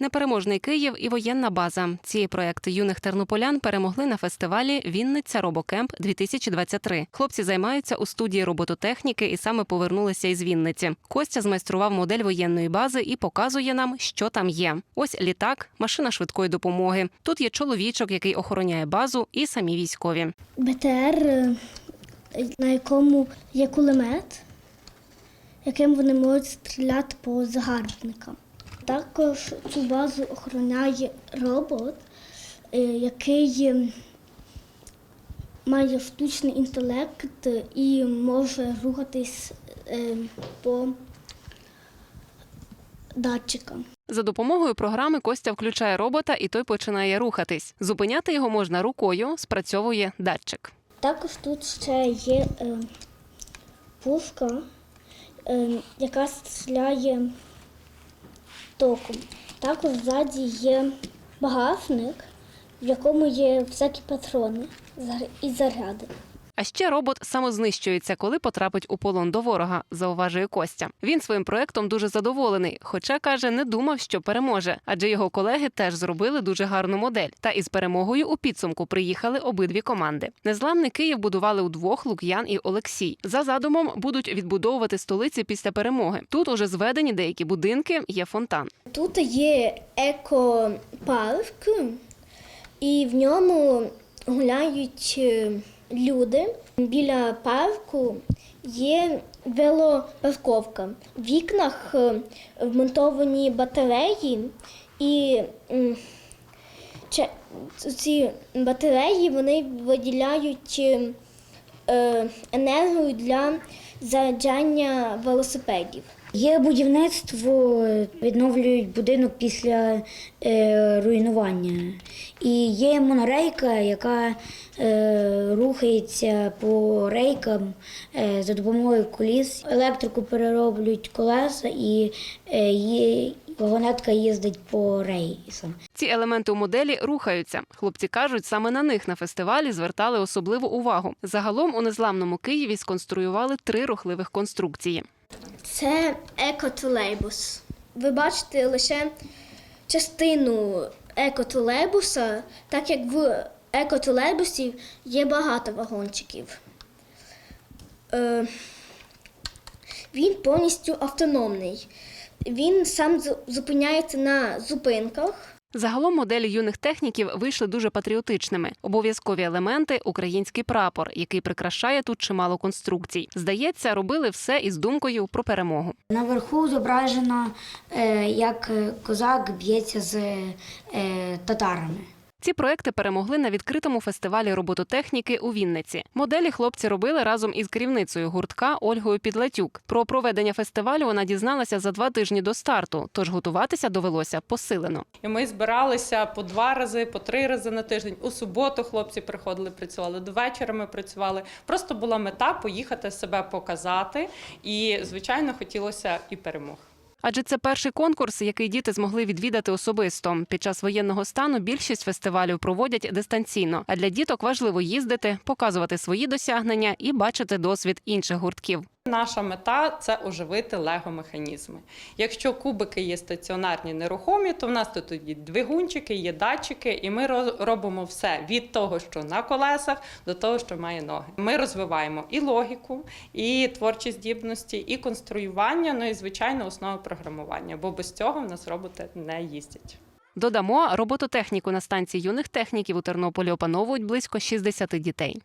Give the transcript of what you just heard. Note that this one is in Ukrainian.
Непереможний Київ і воєнна база. Ці проекти юних тернополян перемогли на фестивалі Вінниця Робокемп 2023 Хлопці займаються у студії робототехніки і саме повернулися із Вінниці. Костя змайстрував модель воєнної бази і показує нам, що там є. Ось літак, машина швидкої допомоги. Тут є чоловічок, який охороняє базу, і самі військові. БТР, е, на якому є кулемет, яким вони можуть стріляти по загарбникам. Також цю базу охороняє робот, е, який е, має штучний інтелект і може рухатись е, по датчикам. За допомогою програми Костя включає робота, і той починає рухатись. Зупиняти його можна рукою, спрацьовує датчик. Також тут ще є пушка, яка стріляє током. Також ззаді є багажник, в якому є всякі патрони і заряди. А ще робот самознищується, коли потрапить у полон до ворога, зауважує Костя. Він своїм проектом дуже задоволений, хоча каже, не думав, що переможе, адже його колеги теж зробили дуже гарну модель. Та із перемогою у підсумку приїхали обидві команди. Незламний Київ будували удвох Лук'ян і Олексій. За задумом будуть відбудовувати столиці після перемоги. Тут уже зведені деякі будинки, є фонтан. Тут є екопарк, і в ньому гуляють е, люди. Біля парку є велопарковка. В вікнах е, вмонтовані батареї, і ці батареї вони виділяють е, е, енергію для заряджання велосипедів. Є будівництво, відновлюють будинок після е, руйнування. І є монорейка, яка е, рухається по рейкам е, за допомогою коліс. Електрику перероблюють колеса і е, вагонетка їздить по рейсам. Ці елементи у моделі рухаються. Хлопці кажуть, саме на них на фестивалі звертали особливу увагу. Загалом у незламному Києві сконструювали три рухливих конструкції. Це екотролейбус. Ви бачите лише частину екотролейбуса, так як в екотролейбусі є багато вагончиків. Е, він повністю автономний. Він сам зупиняється на зупинках. Загалом моделі юних техніків вийшли дуже патріотичними. Обов'язкові елементи український прапор, який прикрашає тут чимало конструкцій. Здається, робили все із думкою про перемогу. Наверху зображено, е, як е, козак б'ється з е, татарами. Ці проекти перемогли на відкритому фестивалі робототехніки у Вінниці. Моделі хлопці робили разом із керівницею гуртка Ольгою Підлатюк. Про проведення фестивалю вона дізналася за два тижні до старту, тож готуватися довелося посилено. І ми збиралися по два рази, по три рази на тиждень. У суботу хлопці приходили, працювали до вечора. Ми працювали. Просто була мета поїхати себе показати. І, звичайно, хотілося і перемог. Адже це перший конкурс, який діти змогли відвідати особисто. Під час воєнного стану більшість фестивалів проводять дистанційно. А для діток важливо їздити, показувати свої досягнення і бачити досвід інших гуртків. Наша мета це оживити лего-механізми. Якщо кубики є стаціонарні нерухомі, то в нас тут є двигунчики, є датчики, і ми робимо все від того, що на колесах, до того, що має ноги. Ми розвиваємо і логіку, і творчі здібності, і конструювання, ну і звичайно основи програмування, бо без цього в нас роботи не їздять. Додамо, робототехніку на станції юних техніків у Тернополі опановують близько 60 дітей.